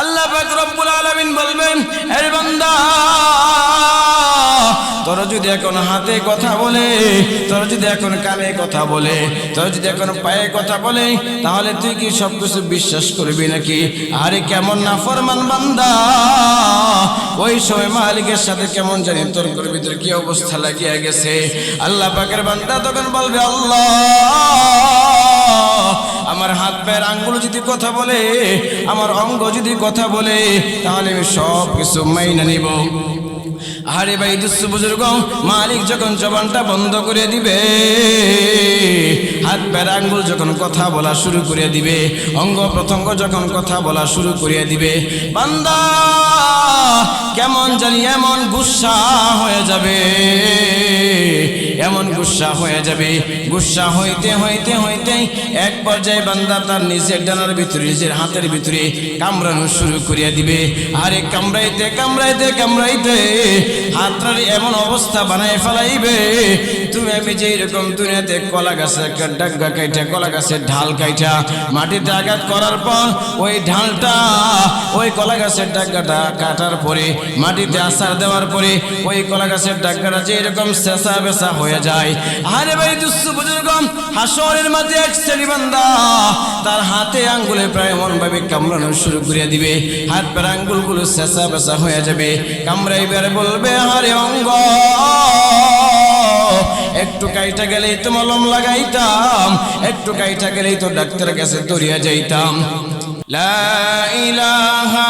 আল্লাহ পাক রব্বুল আলামিন বলবেন এর বান্দা, তোরা যদি এখন হাতে কথা বলে, তোরা যদি এখন কানে কথা বলে, তোরা যদি এখন পায়ে কথা বলে, তাহলে তুই কি সব কিছু বিশ্বাস করবি নাকি? আরে কেমন না ফরমান বান্দা, ওই সময় মালিকের সাথে কেমন জানি তোর করবি ভিতরে কি অবস্থা লাগিয়ে গেছে? আল্লাহ পাকের বান্দা তখন বলবে, আল্লাহ আমার হাত পায়ের আঙ্গুল যদি কথা বলে, আমার অঙ্গ যদি কথা বলে, তাহলে আমি সব কিছু মাইনা নিব। আরে ভাই দুঃসু বুজুর্গ মালিক যখন জবানটা বন্ধ করে দিবে, হাত প্যার আঙ্গুল যখন কথা বলা শুরু করে দিবে, অঙ্গ প্রত্যঙ্গ যখন কথা বলা শুরু করে দিবে, বান্দা, কেমন জানি এমন গুসা হয়ে যাবে। এমন গুসা হয়ে যাবে। গুসা হইতে হইতে হইতে এক পর্যায়ে বান্দা তার নিজের ডানার ভিতরে, নিজের হাতের ভিতরে কামড়ানো শুরু করিয়া দিবে। আরে কামড়াইতে কামড়াইতে কামড়াইতে হাতটার এমন অবস্থা বানাই ফেলাইবে তুমি আমি যে এরকম দুনিয়াতে কলা গাছে ডাগা কাইটা, কলা গাছের ঢাল কাইটা, মাটিতে আঘাত করার পর ওই ঢালটা, ওই কলা গাছের ডাগাটা কাটার পরে, মাটিতে আসার দেওয়ার পরে ওই কলা গাছের ডাগাটা যে এরকম শেষা বেসা হয়ে যায়। আরে ভাই দুঃসু বুজুর্গ হাসরের মাঝে এক শ্রেণি বান্দা, তার হাতে আঙ্গুলে প্রায় এমন ভাবে কামড়ানো শুরু করে দিবে। হাত পের আঙ্গুলগুলো শেষা বেসা হয়ে যাবে। কামড়াইবার বলবে, আরে অঙ্গ! একটু কাইটা গেলেই তো মলম লাগাইতাম। একটু কাইটা গেলেই তো ডাক্তারের কাছে দৌড়িয়া যাইতাম। লা ইলাহা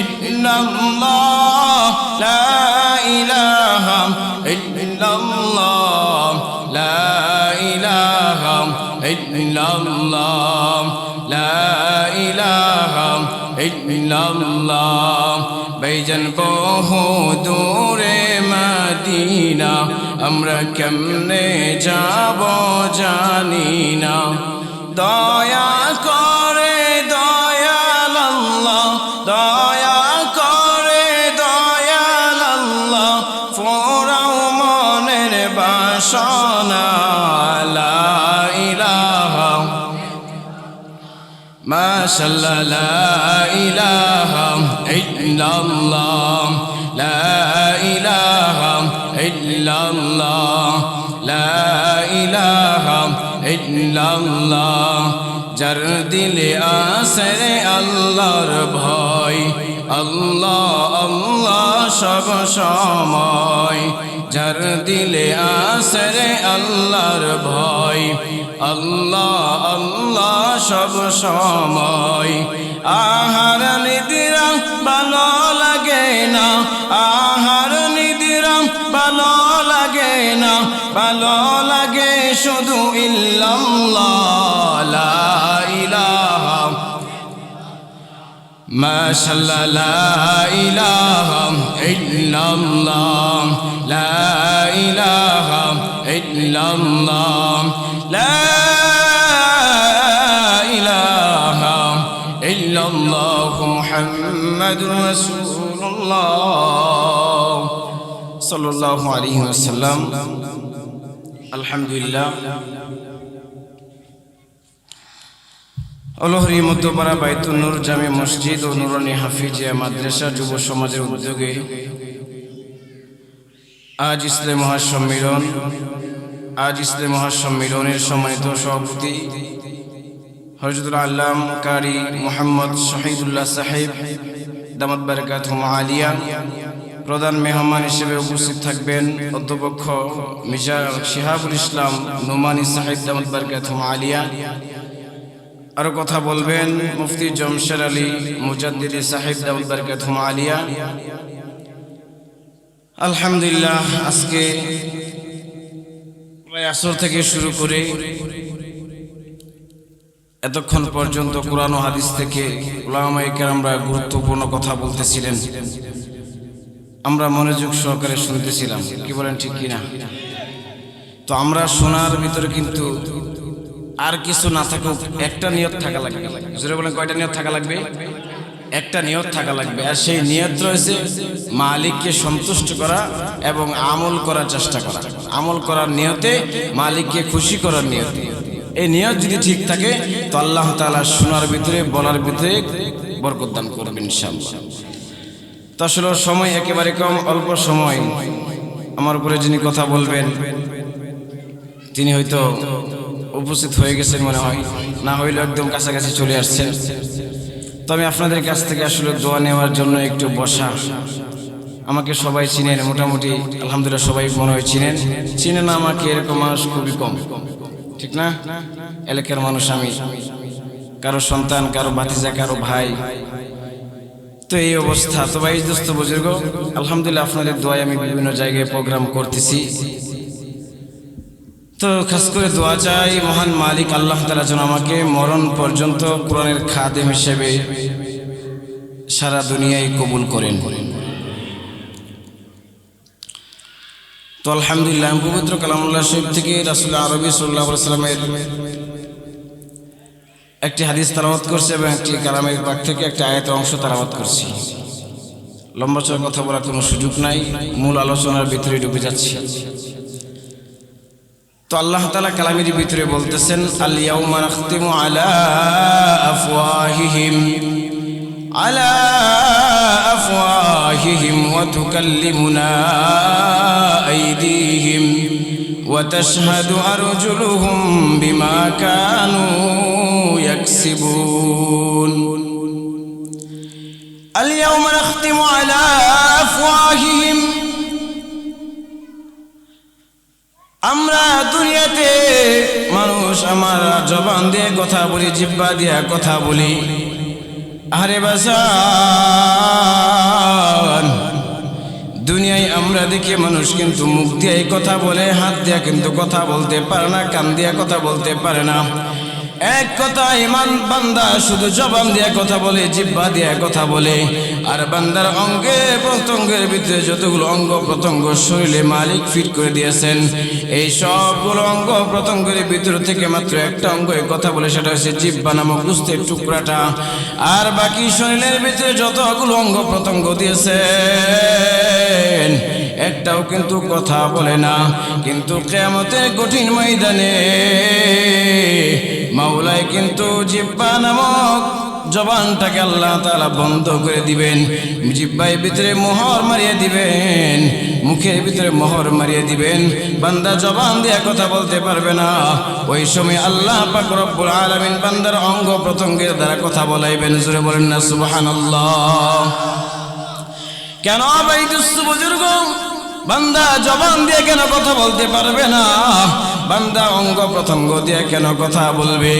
ইল্লাল্লাহ, লা ইলাহা ইল্লাল্লাহ, লা ইলাহা ইল্লাল্লাহ, লা ইলাহা ইল্লাল্লাহ। বেজন বহু দূরে মদিনা আমরা কেমনে যাব জানি না দয়া করে দয়াল আল্লাহ দয়া করে দয়াল আল্লাহ ফোরাও মনের বাসনা মাশাল্লাহ ইলাহা ইল্লাল্লাহ। ইল্লাল্লাহ যার দিলে আসরে আল্লাহর ভয়। আল্লাহ আল্লাহ সব সময়। যার দিলে আসরে আল্লাহর ভয়। আল্লাহ আল্লাহ সব সময়। আহার নিদিরা ভালো লাগে না, আহার নিদিরা ভালো লাগে না, ভালো লাগে শুধু ইল্লাল্লাহ লা ইলাহা মাশাল্লাহ লা ইলাহা ইল্লাল্লাহ লা ইলাহা ইল্লাল্লাহ লা ইলাহা ইল্লাল্লাহ মুহাম্মাদুর রাসূলুল্লাহ সাল্লাল্লাহু আলাইহি ওয়াসাল্লাম অলহরি মধ্যপাড়া নূর জামে মসজিদ ও নুরানি হাফিজিয়া মাদ্রাসা যুব সমাজের উদ্যোগে আজ ইসলাম মহাসম্মিলন, আজ ইসলাম মহাসম্মিলনের সম্মানিত সভাপতি হজরতুল আল্লাম কারি মোহাম্মদ শহীদুল্লাহ সাহেব, দামাত বারকাত আলিয়া প্রধান মেহমান হিসেবে উপস্থিত থাকবেন অধ্যক্ষ মির্জা শিহাবুল ইসলাম, নোমানি সাহেব আলিয়া। আরও কথা বলবেন মুফতি জমশের আলী মুজাদ্দিদি সাহেব দাউদ বারকাত আলিয়া। আলহামদুলিল্লাহ, আজকে প্রায় আসর থেকে শুরু করে এতক্ষণ পর্যন্ত কোরআন হাদিস থেকে ওলামাই কেরামরা গুরুত্বপূর্ণ কথা বলতেছিলেন। আমরা মনোযোগ সহকারে শুনতেছিলাম। কি বলেন, ঠিক কিনা? তো আমরা শোনার ভিতরে কিন্তু আর কিছু না থাকুক, একটা নিয়ত থাকা লাগবে। জোরে বলেন, কয়টা নিয়ত থাকা লাগবে? একটা নিয়ত থাকা লাগবে। আর সেই নিয়ত রয়েছে মালিককে সন্তুষ্ট করা এবং আমল করার চেষ্টা করা। আমল করার নিয়তে মালিককে খুশি করার নিয়তে। এই নিয়ত যদি ঠিক থাকে, তো আল্লাহ তাআলা শোনার ভিতরে, বলার ভিতরে বরকদান করবেন ইনশাআল্লাহ। তো সময় একেবারে কম, অল্প সময়। আমার উপরে যিনি কথা বলবেন, তিনি হয়তো উপস্থিত হয়ে গেছেন মনে হয়, না হইলে একদম কাছাকাছি চলে আসছেন। তো আমি আপনাদের কাছ থেকে আসলে দোয়া নেওয়ার জন্য একটু বসা। আমাকে সবাই চিনেন, মোটামুটি আলহামদুলিল্লাহ সবাই মনে হয় চিনেন। চিনে না আমাকে এরকম মানুষ খুবই কম। ঠিক না? এলাকার মানুষ আমি। কারও সন্তান, কারও ভাতিজা, কারও ভাই। তো এই অবস্থা। তো ভাই, দোস্ত, বুজুর্গ, আলহামদুলিল্লাহ আপনাদের দোয়ায় আমি বিভিন্ন জায়গায় প্রোগ্রাম করতেছি। তো খাস করে দোয়া চাই মহান মালিক আল্লাহ তালা যেন আমাকে মরণ পর্যন্ত কোরআনের খাদেম হিসেবে সারা দুনিয়ায় কবুল করেন। তো আলহামদুলিল্লাহ, পবিত্র কালামুল্লাহ শরীফ থেকে রাসুল আরবি সাল্লাহ সাল্লামের একটি হাদিস তালাবাত করছে এবং একটি কালামের পাক থেকে একটি আয়তের অংশ তালাবাত করছি। লম্বা চড়া কথা বলার কোনো সুযোগ নাই, মূল আলোচনার ভিতরে ডুবে যাচ্ছি। তো আল্লাহ তালা কালামের ভিতরে বলতেছেন আলিয়াউমা নাখতিমু আলা আফওয়াহিহিম আলা আফওয়াহিহিম ওয়া তুকাল্লিমুনা আইদিহিম। وتشهد أرجلهم بما كانوا يكسبون اليوم نختم على أفواههم আমরা দুনিয়াতে মানুষ আমার জবান দিয়ে কথা বলি জিব্বা দিয়ে কথা বলি আরে বাসান দুনিয়ায় আমরা দেখি মানুষ কিন্তু মুখ দিয়ে কথা বলে, হাত দিয়া কিন্তু কথা বলতে পারে না, কান দিয়া কথা বলতে পারে না। এক কথা, ইমান বান্দা, শুধু জবান দিয়ে কথা বলে জিব্বা দিয়ে কথা বলে। আর বান্দার অঙ্গে, প্রত্যঙ্গের ভিতরে যতগুলো অঙ্গ প্রত্যঙ্গ শরীরে মালিক ফিট করে দিয়েছেন, এই সবগুলো অঙ্গ প্রত্যঙ্গের ভিতর থেকে মাত্র একটা অঙ্গ কথা বলে, সেটা হচ্ছে জিব্বা নামক গুস্তের টুকরাটা। আর বাকি শরীরের ভিতরে যতগুলো অঙ্গ প্রত্যঙ্গ দিয়েছেন, একটাও কিন্তু কথা বলে না। কিন্তু কেমতের কঠিন ময়দানে মাওলায় কিন্তু জিব্বা নামক জবানটাকে আল্লাহ তালা বন্ধ করে দিবেন। জিব্বাই ভিতরে মোহর মারিয়ে দিবেন। মুখের ভিতরে মোহর মারিয়ে দিবেন। বান্দা জবান দিয়ে কথা বলতে পারবে না। ওই সময় আল্লাহ পাক রব্বুল আলামিন বান্দার অঙ্গ প্রত্যঙ্গের দ্বারা কথা বলাইবেন। জুড়ে বলেন না, সুবহানাল্লাহ। কেন ভাই বুজুর্গ? বান্দা জবান দিয়ে কেন কথা বলতে পারবে না? বান্দা অঙ্গ প্রত্যঙ্গ দিয়ে কেন কথা বলবে?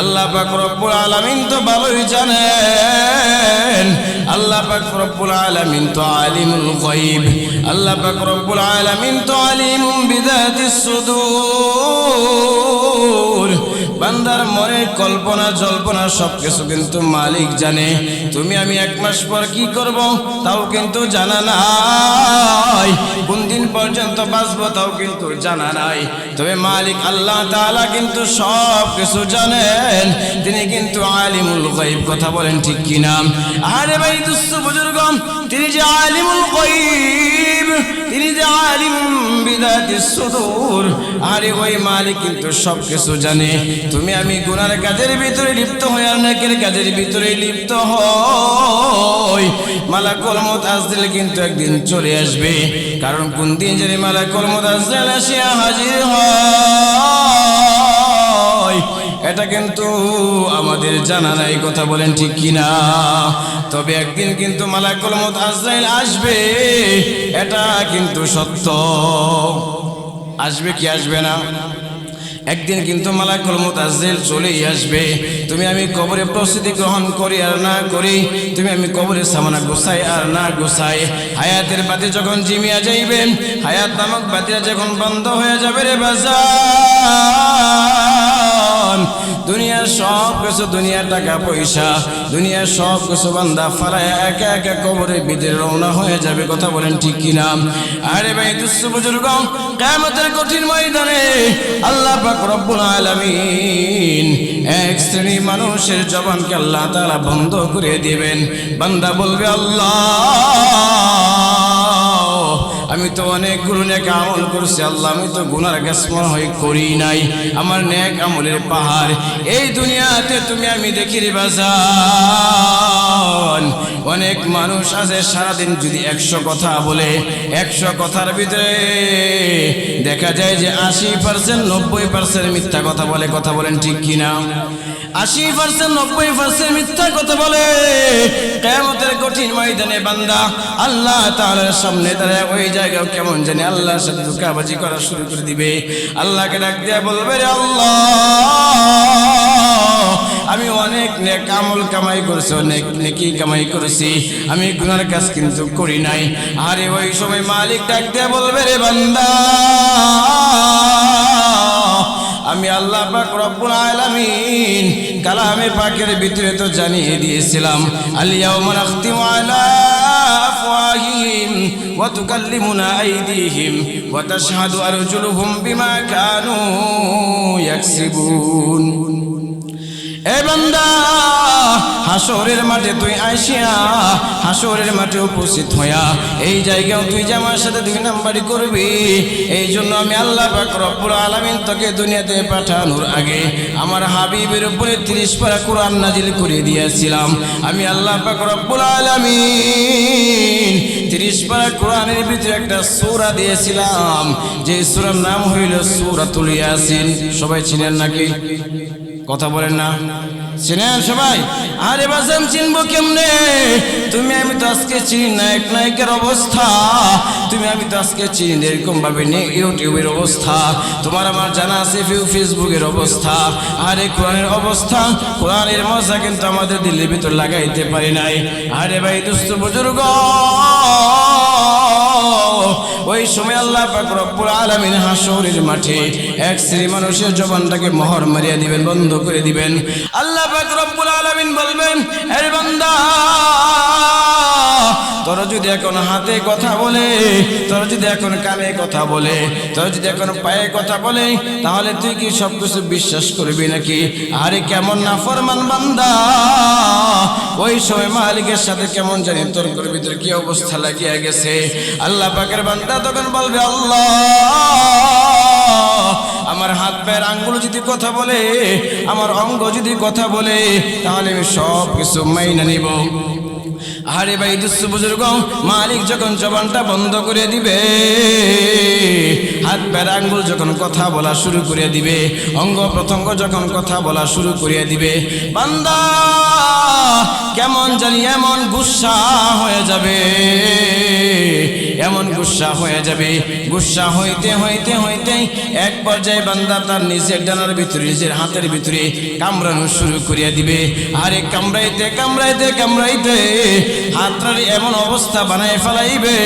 আল্লাহ পাক রব্বুল আলামিন তো ভালোই জানেন। আল্লাহ পাক রব্বুল আলামিন তো আলিমুল গায়ব। আল্লাহ পাক রব্বুল আলামিন তো আলিমুম বিদাতিস সুদূর। বান্দার মনের কল্পনা, জল্পনা সবকিছু কিন্তু মালিক জানে। তুমি আমি এক মাস পর কি করব তাও কিন্তু জানা নাই। কোন দিন পর্যন্ত বাঁচবো তাও কিন্তু জানা নাই। তবে মালিক আল্লাহ তাআলা কিন্তু সব কিছু জানেন। তিনি কিন্তু আলিমুল গায়ব, কথা বলেন ঠিক কিনা? আরে ভাই দুস্থ বুজুর্গ তিনি যে আলিমুল গায়ব তিনি যে আলিম সুদূর। আরে ওই মালিক কিন্তু সব কিছু জানে। তুমি আমি গুনার কাজের ভিতরে লিপ্ত হই আর নেকের কাজের ভিতরে লিপ্ত হই। মালাকুল মত আজরাইল কিন্তু একদিন চলে আসবে। কারণ কোন দিন জানি মালাকুল মত আজরাইল আসিয়া হাজির হয় এটা কিন্তু আমাদের জানা নাই, কথা বলেন ঠিক কিনা? তবে একদিন কিন্তু মালাকুল মত আজরাইল আসবে, এটা কিন্তু সত্য। আসবে কি আসবে না? একদিন কিন্তু মালাকুল মুতাজ্জিল চলেই আসবে। তুমি আমি কবরে প্রস্তুতি গ্রহণ করি আর না করি, তুমি আমি কবরে সামনা গোসাই আর না গোসাই হায়াতের বাতি যখন জিমিয়া যাইবেন হায়াত নামক বাতিটা যখন বন্ধ হয়ে যাবে রে বাজান দুনিয়ার সব কিছু দুনিয়ার টাকা পয়সা। দুনিয়ার সব কিছু বান্দা ফালায় একা একা কবরে বিদের রওনা হয়ে যাবে, কথা বলেন ঠিক কিনা? আরে ভাই, দুঃস্থ বুজুর্গ কেমতের কঠিন ময়দানে আল্লাহ পাক রব্বুল আলামিন এক শ্রেণি মানুষের জবানকে আল্লাহ তাআলা বন্ধ করে দিবেন। বান্দা বলবে, আল্লাহ। আমি তো অনেকগুলো নেক আমল করছি, আল্লাহ, আমি তো গুনার কাজ মনে হয় করি নাই। আমার নেক আমলের পাহাড়, এই দুনিয়াতে তুমি আমি দেখি রে বাজান। অনেক মানুষ আছে, সারাদিন যদি একশো কথা বলে, একশো কথার ভিতরে দেখা যায় যে আশি পার্সেন্ট, নব্বই পার্সেন্ট মিথ্যা কথা বলে, কথা বলেন ঠিক কিনা? আশি পার্সেন্ট, নব্বই পার্সেন্ট মিথ্যা কথা বলে কেমতের কঠিন ময়দানে বান্দা আল্লাহ তাআলার সামনে তারা ওই জায়গায় কেমন জানি আল্লাহর সাথে ধোকাবাজি করা শুরু করে দিবে। আল্লাহকে ডাক দিয়ে বলবে, রে আল্লাহ, আমি অনেক নেক আমল কামাই করেছি, অনেক নেকি কামাই করেছি। আমি গুনার কাজ কিন্তু করি নাই। আরে ওই সময় মালিক ডাক দিয়ে বলবে, রে বান্দা, আমি আল্লাহ পাক রব্বুল আলামিন কালামে পাকের ভিতরে তো জানিয়ে দিয়েছিলাম আলিয়াউমা নাখতিমু আলা আফওয়াহিহিম আইদিহিম ওয়া তাশহাদু আরজুলুহুম বিমা কানু ইয়াকসিবুন এ বান্দা, হাসরের মাঠে তুই আইসিয়া, হাসরের মাঠে উপস্থিত হইয়া, এই জায়গাও তুই যে আমার সাথে দুই নাম্বারই করবি, এই জন্য আমি আল্লাহ পাক রব্বুল আলামিন তোকে দুনিয়াতে পাঠানোর আগে আমার হাবিবের উপরে তিরিশ পারা কোরআন নাজিল করে দিয়েছিলাম। আমি আল্লাহ পাক রব্বুল আলামিন তিরিশ পারা কোরআনের ভিতরে একটা সূরা দিয়েছিলাম। যে সূরার নাম হইল সূরাতুল ইয়াসিন। সবাই চিনেন নাকি? কথা বলেন না। চিনেন সবাই? আরে বাসাম চিনবো কেমনে? তুমি, আমি তো আজকে চিনি নায়ক নায়কের অবস্থা। তুমি, আমি তো আজকে চিনি না এরকম ভাবে নে ইউটিউবের অবস্থা। তোমার আমার জানা আছে, ফিউ ফেসবুকের অবস্থা। আরে কোরআনের অবস্থা, কোরআনের মজা কিন্তু আমাদের দিল্লির ভিতর লাগাইতে পারি নাই। আরে ভাই, দুস্থ বুজুর্গ! ওই সময় আল্লাহ রব্বুল আলামিন হাসরের মাঠে এক শ্রী মানুষের জবানটাকে মোহর মারিয়া দিবেন, বন্ধ করে দিবেন। আল্লাহ রব্বুল আলামিন বলবেন বান্দা তোরা যদি এখন হাতে কথা বলে, তোরা যদি এখন কানে কথা বলে, তোরা যদি এখন পায়ে কথা বলে, তাহলে তুই কি সব কিছু বিশ্বাস করবি নাকি? আরে কেমন না ফরমান বান্দা! ওই সময় মালিকের সাথে কেমন জানি তোর ভিতরে কি অবস্থা লাগিয়ে গেছে। আল্লাহ পাকের বান্দা তখন বলবে, আল্লাহ, আমার হাত পায়ের আঙ্গুল যদি কথা বলে, আমার অঙ্গ যদি কথা বলে, তাহলে আমি সব কিছু মাইনা নিব। আরে ভাই দুঃস্থ বুজুর্গ মালিক যখন জবানটা বন্ধ করে দিবে, হাত প্যার আঙ্গুল যখন কথা বলা শুরু করে দিবে, অঙ্গ প্রত্যঙ্গ যখন কথা বলা শুরু করে দিবে, বান্দা, কেমন জানি এমন গুসা হয়ে যাবে, এমন গুসা হয়ে যাবে, গুসা হইতে হইতে হইতে এক পর্যায়ে বান্দা তার নিজের ডানার ভিতরে, নিজের হাতের ভিতরে কামড়ানো শুরু করিয়া দিবে। আরে কামড়াইতে কামড়াইতে কামড়াইতে হাতটার এমন অবস্থা বানাই ফেলাইবে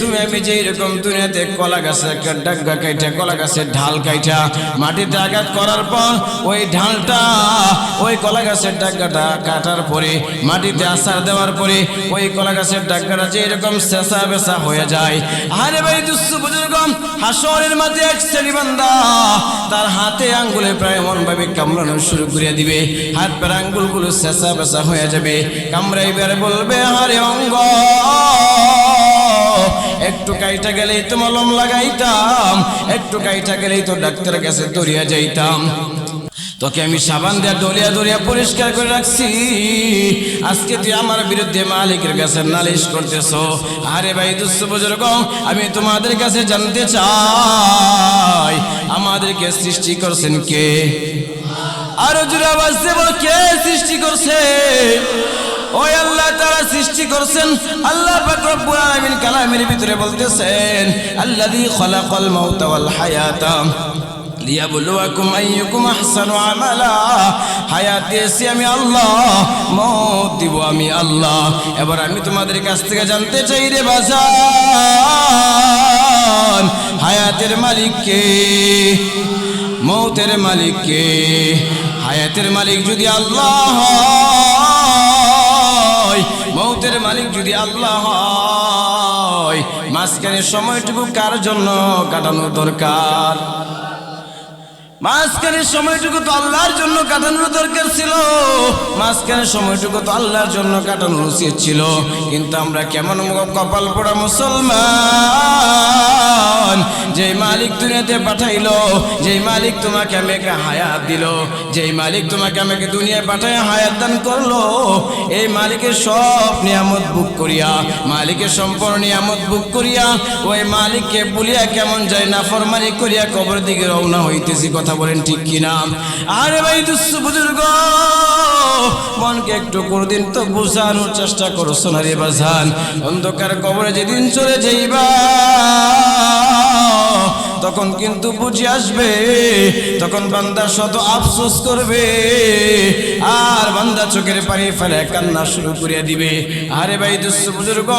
তুমি আমি যে এরকম দুনিয়াতে কলা গাছে একটা ডাগ্গা কাইটা, কলা গাছের ঢাল কাইটা, মাটিতে আঘাত করার পর ওই ঢালটা, ওই কলা গাছের ডাগ্গাটা কাটার পরে, মাটিতে আসার দেওয়ার পরে ওই কলা গাছের ডাগ্গাটা যে এরকম শেষা বেসা হয়ে যায়। আরে ভাই দুঃস্থ বুজুর্গ হাসরের মাঝে এক শ্রেণি বান্দা তার হাতে আঙ্গুলে প্রায় এমন ভাবে কামড়ানো শুরু করে দিবে। হাত পের আঙ্গুলগুলো শেষা বেসা হয়ে যাবে। কামড়াইবার বলবে, আরে অঙ্গ! একটু কাইটা গেলেই তো মলম লাগাইতাম, একটু কাইটা গেলেই তো ডাক্তারের কাছে দৌড়িয়া যাইতাম। তোকে আমি সাবান দেয়া দলিয়া দলিয়া পরিষ্কার করে রাখছি। আজকে তুই আমার বিরুদ্ধে মালিকের কাছে নালিশ করতেছ। আরে ভাই দুঃস্থ বুজুর্গ আমি তোমাদের কাছে জানতে চাই, আমাদেরকে সৃষ্টি করছেন কে? আরও জুড়ে আওয়াজ দেব, কে সৃষ্টি করছে? ওই আল্লাহ তারা সৃষ্টি করছেন। আল্লাহ রব্বুল আলামিন কালামের ভিতরে বলতেছেন, আল্লাযী খালাকাল মাউতা ওয়াল হায়াতা লিয়াবলুয়াকুম আইয়ুকুম আহসানু আমালা। হায়াত দিয়েছি আমি আল্লাহ মত দিব আমি আল্লাহ। এবার আমি তোমাদের কাছ থেকে জানতে চাই রে বাজান, হায়াতের মালিক কে? মৌতের মালিক কে? হায়াতের মালিক যদি আল্লাহ যদি আল্লাহ হয়, মাঝখানে সময়টুকু কার জন্য কাটানো দরকার? মাঝখানের সময়টুকু তো আল্লাহর জন্য কাটানোর দরকার ছিল মাঝখানের সময়টুকু তো আল্লাহর জন্য কাটানো উচিত ছিল। কিন্তু আমরা কেমন কপাল পোড়া মুসলমান? যে মালিক দুনিয়াতে পাঠাইলো যে মালিক তোমাকে আমাকে হায়াত দিল যে মালিক তোমাকে আমাকে দুনিয়ায় পাঠায় হায়াত দান করল, এই মালিকের সব নিয়ামত বুক করিয়া, মালিকের সম্পূর্ণ নিয়ামত বুক করিয়া, ওই মালিককে বলিয়া কেমন যায় না ফরমানি করিয়া কবর দিকে রওনা হইতেছি, কথা বলেন ঠিক কিনা? আরে ভাই দুঃস্থ বুজুর্গ মনকে একটু কোনদিন তো বুঝানোর চেষ্টা করো সোনারি বাজান। অন্ধকার কবরে যেদিন চলে যাইবা। তখন কিন্তু বুঝে আসবে, তখন বান্দা শত আফসোস করবে। আর বান্দা চোখের পানি ফেলে কান্না শুরু করিয়া দিবে। আরে ভাই দুঃস্থ বুজুর্গ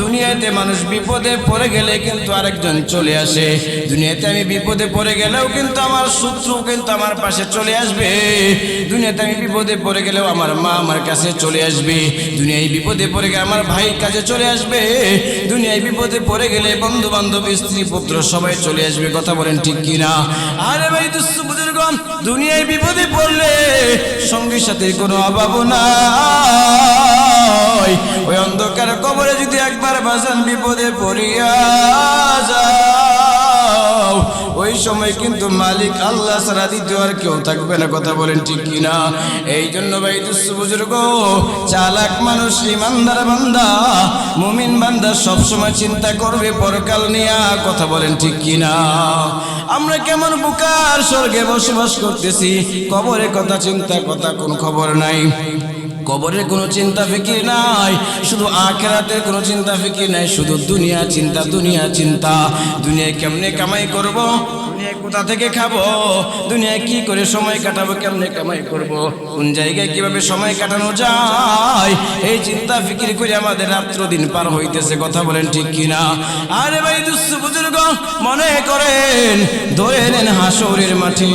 দুনিয়াতে মানুষ বিপদে পড়ে গেলে কিন্তু আরেকজন চলে আসে। দুনিয়াতে আমি বিপদে পড়ে গেলেও কিন্তু আমার শত্রু কিন্তু আমার পাশে চলে আসবে। দুনিয়াতে আমি বিপদে পড়ে গেলেও আমার মা আমার কাছে চলে আসবে। দুনিয়ায় বিপদে পড়ে গেলে আমার ভাইয়ের কাছে চলে আসবে। দুনিয়ায় বিপদে পড়ে গেলে বন্ধু বান্ধব স্ত্রী, পুত্র সবাই চলে আসবে। কথা বলেন ঠিক কিনা? আরে ভাই দুঃস্থ বুজুর্গ দুনিয়ায় বিপদে পড়লে সঙ্গীর সাথে কোনো অভাব নাই। ওই অন্ধকার কবরে যদি একবার বাজান বিপদে পড়িয়া যাও ওই সময় কিন্তু মালিক আল্লাহ ছাড়া দ্বিতীয় আর কেউ থাকবে না, কথা বলেন ঠিক কিনা? এই জন্য ভাই দুঃস্থ বুজুর্গ, চালাক মানুষ, ইমানদার বান্দা, মুমিন বান্দা সবসময় চিন্তা করবে, পরকাল নিয়া কথা বলেন ঠিক কিনা? আমরা কেমন বুকার স্বর্গে বসবাস করতেছি, কবরে কথা চিন্তা, কথা কোন খবর নাই। কবরের কোনো চিন্তা ফিকির নাই, শুধু আখেরাতের কোনো চিন্তা ফিকির নাই, শুধু দুনিয়া চিন্তা দুনিয়া চিন্তা। দুনিয়ায় কেমনে কামাই করব? কোথা থেকে খাব? দুনিয়ায় কি করে সময় কাটাবো? কেমনে কামাই করব? কোন জায়গায় কীভাবে সময় কাটানো যায়? এই চিন্তা ফিকির করে আমাদের রাত্র দিন পার হইতেছে, কথা বলেন ঠিক কিনা? আরে ভাই দুঃস্থ বুজুর্গ, মনে করেন, ধরে নেন হাসরের মাঠে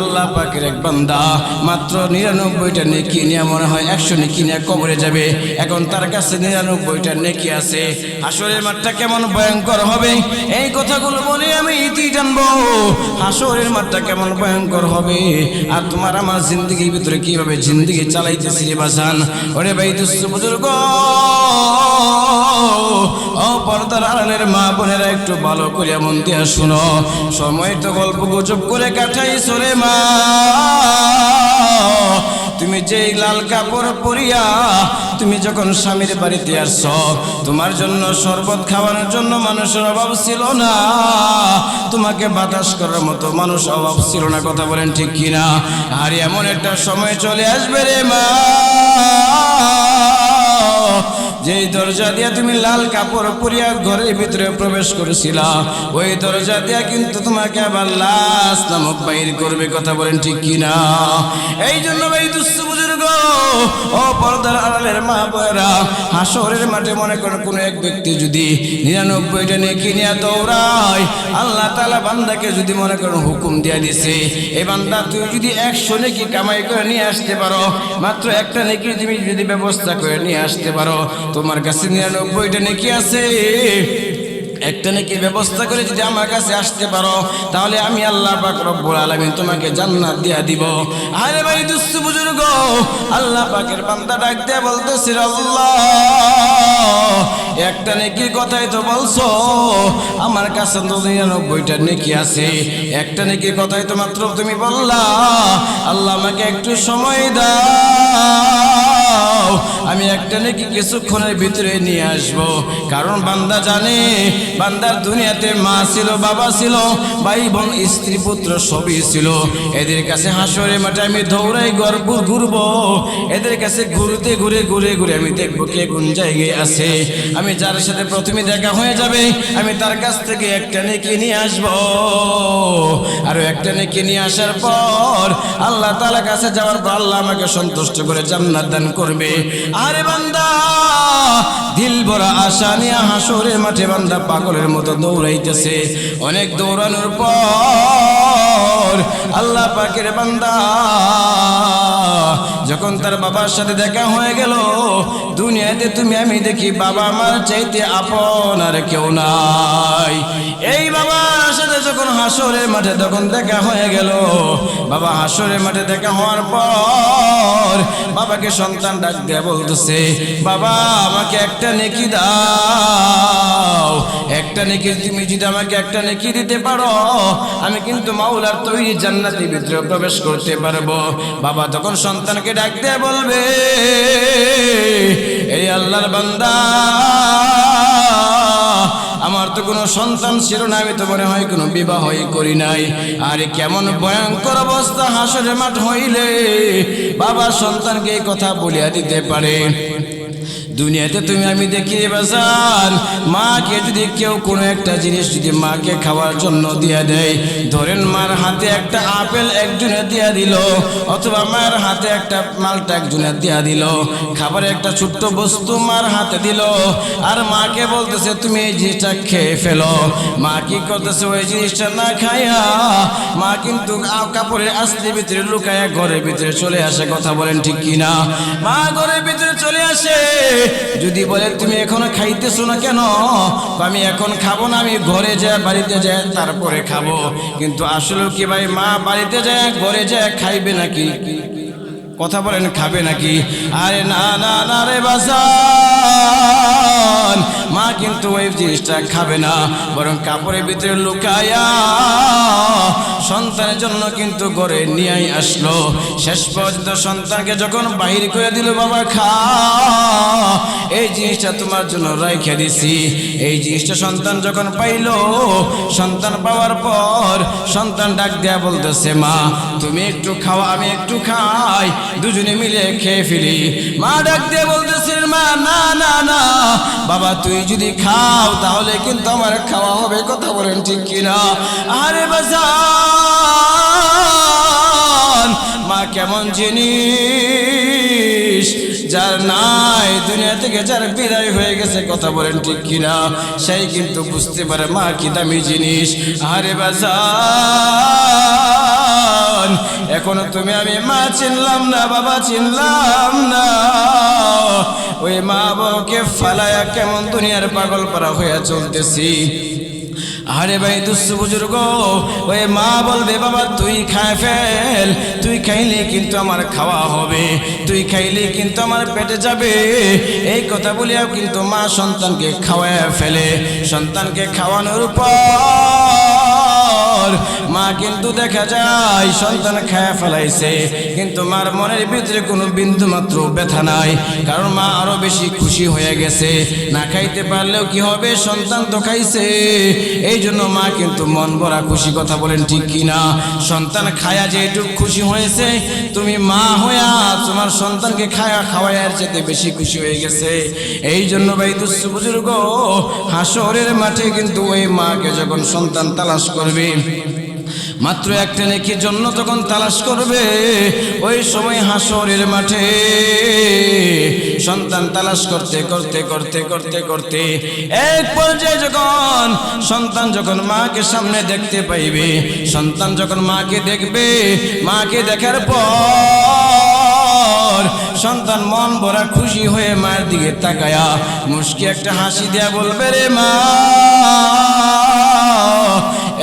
আল্লাহ পাকের এক বান্দা মাত্র নিরানব্বইটা নেকি নিয়ে মনে হয় একশো নেকি নিয়ে কবরে যাবে। এখন তার কাছে নিরানব্বইটা নেকি আছে। হাসরের মাঠটা কেমন ভয়ঙ্কর হবে? এই কথাগুলো বলে আমি ইতি জানব হাসরের মাঠটা কেমন ভয়ঙ্কর হবে? আর তোমার আমার জিন্দগির ভিতরে কীভাবে জিন্দগি চালাইতেছি রে বাসান ওরে ভাই দুস্থ বুজুর্গ, ও পর্দার আড়ালের মা বোনেরা একটু ভালো করিয়া মন দিয়া শুনো। সময় তো গল্প গুজব করে কাটাই সরে মা তুমি যেই লাল কাপড় পরিয়া, তুমি যখন স্বামীর বাড়িতে আসছ, তোমার জন্য শরবত খাওয়ানোর জন্য মানুষের অভাব ছিল না। তোমাকে বাতাস করার মতো মানুষ অভাব ছিল না, কথা বলেন ঠিক কিনা? আর এমন একটা সময় চলে আসবে রে মা। যেই দরজা দিয়া তুমি লাল কাপড় পরিয়া ঘরের ভিতরে প্রবেশ করেছিলা, ওই দরজা দিয়া কিন্তু তোমাকে আবার লাশ নামক বাইর করবে কথা বলেন ঠিক কিনা? এই জন্য ভাই দুঃস্থ বুজুর্গ, ও পর্দার আড়ালের মা বয়রা হাসরের মাঠে মনে করেন কোনো এক ব্যক্তি যদি নিরানব্বইটা নিয়ে কিনিয়া দৌড়ায়, আল্লাহ তালা বান্দাকে যদি মনে করেন হুকুম দিয়া দিছে এই বান্দা তুই যদি একশো নেকি কামাই করে নিয়ে আসতে পারো, মাত্র একটা নেকি তুমি যদি ব্যবস্থা করে নিয়ে আসতে পারো। তোমার কাছে নিরানব্বইটা নেকি আছে। একটা নাকি ব্যবস্থা করে যদি আমার কাছে আসতে পারো, তাহলে আমি আল্লাহ পাক রব্বুল আলামিন তোমাকে জান্নাত দিয়া দিব। আরে ভাই দুস্থ বুজুর্গ, আল্লাহ পাকের বান্দা ডাক দিয়ে বলতেছে, আল্লাহ, একটা নেকির কথাই তো বলছো, আমার কাছে তো নিরানব্বইটা নেকি আছে। একটা নেকির কথাই তো মাত্র তুমি বললা, আল্লাহ আমাকে একটু সময় দাও। আমি একটা নাকি কিছুক্ষণের ভিতরে নিয়ে আসব। কারণ বান্দা জানে, বান্দার দুনিয়াতে মা ছিল, বাবা ছিল, ভাই বোন, স্ত্রী, পুত্র সবই ছিল। এদের কাছে হাসরে মাঠে আমি দৌড়াই গর্ব ঘুরবো। এদের কাছে ঘুরতে ঘুরে ঘুরে ঘুরে আমি দেখব কে কোন জায়গায় আছে। আমি যার সাথে প্রথমে দেখা হয়ে যাবে, আমি তার কাছ থেকে একটা নেকি নিয়ে আসব। আর একটা নেকি নিয়ে আসার পর আল্লাহ তালা কাছে যাওয়ার পর আল্লাহ আমাকে সন্তুষ্ট করে জান্নাত দান করবে। আরে বান্দা, দিল ভরা আশা নিয়ে হাসরের মাঠে বান্দা পাগলের মতো দৌড়াইতেছে। অনেক দৌড়ানোর পর পর আল্লাহ পাকের বান্দা যখন তার বাবার সাথে দেখা হয়ে গেল, দুনিয়াতে তুমি আমি দেখি বাবা আমার চাইতে আপন আর কেউ নাই। এই বাবার সাথে যখন হাসরের মাঠে তখন দেখা হয়ে গেল, বাবা হাসরের মাঠে দেখা হওয়ার পর বাবাকে সন্তান ডাক দিয়ে বলতেছে, বাবা, আমাকে একটা নেকি দাও। একটা নেকি, তুমি যদি আমাকে একটা নেকি দিতে পারো, আমি কিন্তু মাওলার তৈরি জান্নাতের ভিতরে প্রবেশ করতে পারব। বাবা তখন সন্তানকে ডাক দিয়ে বলবে এই আল্লাহর বান্দা, আমার তো কোনো সন্তান ছিল না, আমি তো মনে হয় কোনো বিবাহই করি নাই। আরে কেমন ভয়ঙ্কর অবস্থা হাসরে মাঠ হইলে বাবা সন্তানকে এই কথা বলিয়া দিতে পারে। দুনিয়াতে তুমি আমি দেখি বাসান মাকে যদি কেউ কোনো একটা জিনিস যদি মাকে খাওয়ার জন্য দিয়া দেয়, ধরেন মার হাতে একটা আপেল একজনে দিয়া দিল, অথবা মায়ের হাতে একটা মালটা একজনে দিয়া দিল খাবারের একটা ছোট্ট বস্তু মার হাতে দিল, আর মাকে বলতেছে, তুমি এই জিনিসটা খেয়ে ফেলো। মা কি করতেছে, ওই জিনিসটা না খাইয়া মা কিন্তু কাপড়ের আস্তে ভিতরে লুকায়া ঘরের ভিতরে চলে আসে। কথা বলেন ঠিক কিনা? মা ঘরের ভিতরে চলে আসে। যদি বলে, তুমি এখনও খাইতেছো না কেন আমি এখন খাব না, আমি ঘরে যাই বাড়িতে যাই তারপরে খাব। কিন্তু আসলে কি ভাই, মা বাড়িতে যায়, ঘরে যায়, খাইবে নাকি? কথা বলেন, খাবে নাকি? আরে না না না রে বাসান মা কিন্তু ওই জিনিসটা খাবে না, বরং কাপড়ের ভিতরে লুকায়া সন্তানের জন্য কিন্তু ঘরে নিয়ে আসলো। শেষ পর্যন্ত সন্তানকে যখন বাহির করে দিল, বাবা, খা, এই জিনিসটা তোমার জন্য রাইখে দিছি। এই জিনিসটা সন্তান যখন পাইলো, সন্তান পাওয়ার পর সন্তান ডাক দেয়া বলতেছে, মা, তুমি একটু খাও, আমি একটু খাই, দুজনে মিলে খেয়ে ফেলি। মা ডাক দিয়ে বলতেছে, মা, না না না, বাবা, তুই যদি খাও, তাহলে কিন্তু আমার খাওয়া হবে, কথা বলেন ঠিক কিনা? আরে বাজান, মা কেমন জিনিস, যার নাই দুনিয়া থেকে যার বিদায় হয়ে গেছে, কথা বলেন ঠিক কিনা? সেই কিন্তু বুঝতে পারে মা কি দামি জিনিস। আরে বাজান এখনও তুমি আমি মা চিনলাম না, বাবা চিনলাম না। ওই মা বাবাকে ফালায়া কেমন দুনিয়ার পাগল পারা হয়ে চলতেছি। আরে ভাই দুঃস্থ বুজুর্গ, ওই মা বলবে, বাবা, তুই খায় ফেল। তুই খাইলে কিন্তু আমার খাওয়া হবে। তুই খাইলে কিন্তু আমার পেটে যাবে। এই কথা বলিয়াও কিন্তু মা সন্তানকে খাওয়ায় ফেলে। সন্তানকে খাওয়ানোর পর মা কিন্তু দেখা যায় সন্তান খায়া ফেলাইছে, কিন্তু মার মনের ভিতরে কোনো বিন্দু মাত্র ব্যথা নাই, কারণ মা আরও বেশি খুশি হয়ে গেছে। না খাইতে পারলেও কি হবে? সন্তান তো খাইছে। এই জন্য মা কিন্তু মন ভরা খুশি কথা বলেন ঠিক কিনা? সন্তান খায়া যেটুক খুশি হয়েছে, তুমি মা হইয়া তোমার সন্তানকে খায়া খাওয়াইয়ার চেতে বেশি খুশি হয়ে গেছে। এই জন্য ভাই দুঃস্থ বুজুর্গ হাসরের মাঠে কিন্তু ওই মাকে যখন সন্তান তালাশ করবে মাত্র একটা নেকির জন্য তখন তালাশ করবে? ওই সময় হাসরের মাঠে সন্তান তালাশ করতে করতে করতে করতে করতে এক পর্যায়ে যখন সন্তান যখন মাকে সামনে দেখতে পাইবে, সন্তান যখন মাকে দেখবে, মাকে দেখার পর সন্তান মন ভরা খুশি হয়ে মায়ের দিকে তাকায়া মুশকি একটা হাসি দেয়া বলবে, রে মা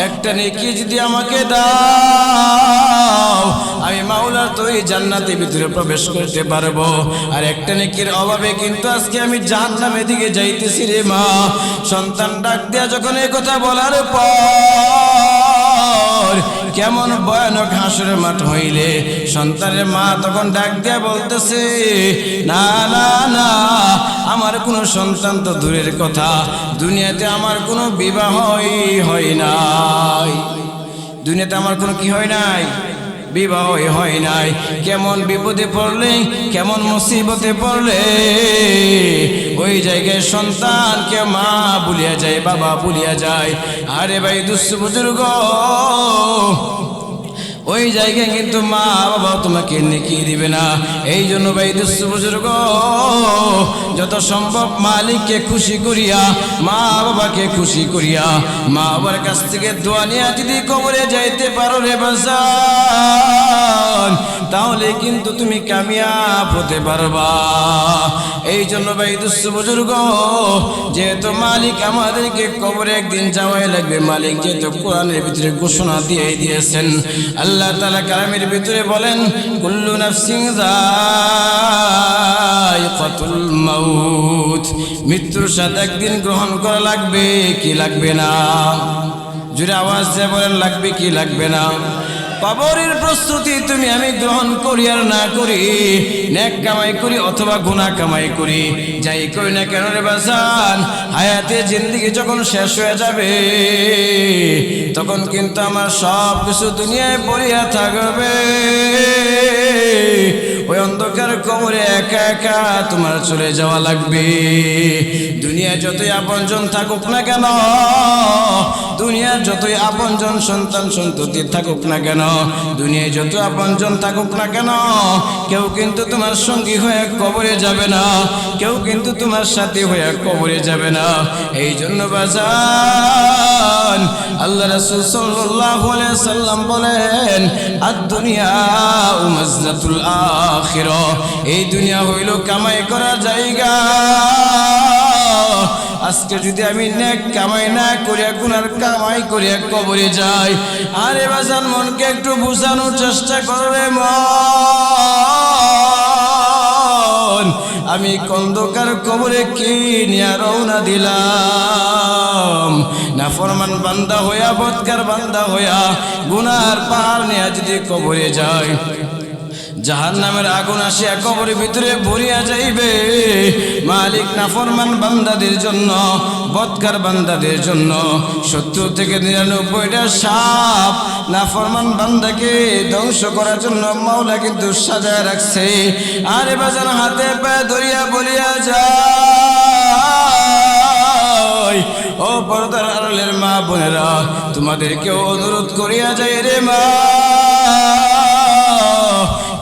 একটা নেকি যদি আমাকে দাও, আমি মাওলার তো এই জান্নাতের ভিতরে প্রবেশ করতে পারব। আর একটা নেকির অভাবে কিন্তু আজকে আমি জাহান্নামের দিকে যাইতেছি রে মা। সন্তান ডাক দেয়া যখন এই কথা বলার পর কেমন ভয়ানক হাসুরের মাঠ হইলে? সন্তানের মা তখন ডাক দিয়া বলতেছে, না না না, আমার কোনো সন্তান তো দূরের কথা। দুনিয়াতে আমার কোনো বিবাহই হয় নাই। দুনিয়াতে আমার কোনো কি হয় নাই? বিবাহই হয় নাই। কেমন বিপদে পড়লে, কেমন মুসিবতে পড়লে, ওই জায়গায় সন্তানকে মা বলিয়া যায়, বাবা বলিয়া যায়। আরে ভাই দুঃস্থ বুজুর্গ ওই জায়গায় কিন্তু মা বাবা তোমাকে নেকি দিবে না। এই জন্য ভাই দুঃস্থ বুজুর্গ, যত সম্ভব মালিককে খুশি করিয়া মা বাবাকে খুশি করিয়া মা বাবার কাছ থেকে দোয়া নিয়ে যদি কবরে যাইতে পারো রে বাজান, তাহলে কিন্তু তুমি কামিয়াব হতে পারবা। এই জন্য ভাই দুঃস্থ বুজুর্গ, যেহেতু মালিক আমাদেরকে কবরে একদিন যাওয়াই লাগবে, মালিক যেহেতু কোরআনের ভিতরে ঘোষণা দিয়ে দিয়েছেন আল্লাহ তালা কালামের ভিতরে বলেন, কুল্লু নাফসিং মৃত্যুর সাথে একদিন গ্রহণ করা লাগবে, কি লাগবে না? জুড়ে আওয়াজ দিয়ে বলেন, লাগবে কি লাগবে না? কবরের প্রস্তুতি তুমি আমি গ্রহণ করি আর না করি। নেক কামাই করি অথবা গুনা কামাই করি। যাই করি না কেন রে বাসান? হায়াতে জিন্দিগি যখন শেষ হয়ে যাবে, তখন কিন্তু আমার সব কিছু দুনিয়ায় পড়িয়া থাকবে। ওই অন্ধকার কবরে একা একা তোমার চলে যাওয়া লাগবে। দুনিয়া যতই আপনজন থাকুক না কেন দুনিয়ার যতই আপনজন সন্তান সন্ততি থাকুক না কেন দুনিয়ায় যত আপনজন থাকুক না কেন, কেউ কিন্তু তোমার সঙ্গী হয়ে কবরে যাবে না, কেউ কিন্তু তোমার সাথী হয়ে কবরে যাবে না। এই জন্য বাজান, আল্লাহ রাসূল আলাইহি সাল্লাম বলেন আদ দুনিয়া উমাজনাতুল আখিরা। এই দুনিয়া হইল কামাই করার জায়গা। আজকে যদি আমি নেক কামাই না করিয়া, গুনার কামাই করিয়া কবরে যাই, আরে বাজান, মনকে একটু বুঝানোর চেষ্টা করবে মন। আমি কন্দকার কবরে কি নিয়া রওনা দিলাম? না ফরমান বান্দা হইয়া বৎকার বান্দা হইয়া, গুনার পাহাড় নিয়ে যদি কবরে যায় জাহান নামের আগুন আসিয়া কবরের ভিতরে ভরিয়া যাইবে। মালিক নাফরমান বান্দাদের জন্য বৎকার বান্দাদের জন্য, সত্তর থেকে নিরানব্বইটা সাপ নাফরমান বান্দাকে ধ্বংস করার জন্য মাওলা কিন্তু সাজায় রাখছে। আরে বাজান, হাতে পায়ে ধরিয়া বলিয়া যায় ও পর্দার আড়ালের মা বোনেরা, তোমাদেরকেও অনুরোধ করিয়া যায় রে মা।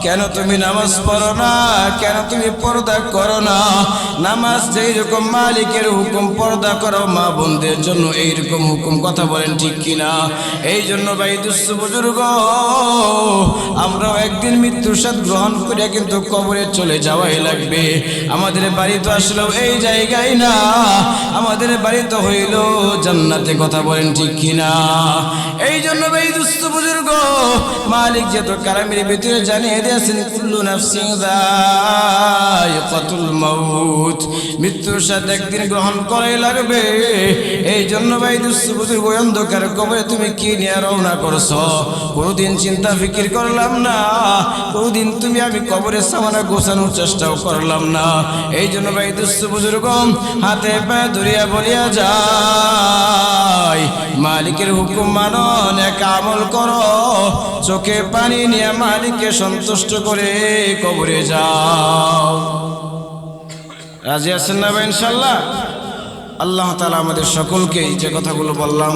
কেন তুমি নামাজ পড়ো না? কেন তুমি পর্দা করো না? নামাজ যেই রকম মালিকের হুকুম পর্দা করো মা বোনদের জন্য এইরকম হুকুম, কথা বলেন ঠিক কিনা? এই জন্য ভাই দুঃস্থ বুজুর্গ, আমরাও একদিন মৃত্যুর সাথ গ্রহণ করে কিন্তু কবরে চলে যাওয়াই লাগবে। আমাদের বাড়ি তো আসলেও এই জায়গায় না। আমাদের বাড়ি তো হইল জান্নাতে, কথা বলেন ঠিক কিনা? এই জন্য ভাই দুঃস্থ বুজুর্গ, মালিক যেহেতু কারামের ভিতরে জানিয়ে দিয়েছেন কুল্লু নাফসিং যায়িকাতুল মাউত মৃত্যুর সাথে একদিন গ্রহণ করাই লাগবে। এই জন্য ভাই ওই অন্ধকার কবরে তুমি কি নিয়ে রওনা করছ? কোনোদিন চিন্তা ফিকির করলাম না। কোনোদিন তুমি আমি কবরের সামানা গোছানোর চেষ্টাও করলাম না। এই জন্য ভাই দুঃস্থ বুজুর্গ হাতে পায়ে ধরিয়া বলিয়া যায়, মালিকের হুকুম মানো এক আমল করো। চোখে পানি নিয়ে মালিককে সন্তুষ্ট করে কবরে যাও। রাজি আছেন না ইনশাল্লাহ? আল্লাহ তালা আমাদের সকলকে যে কথাগুলো বললাম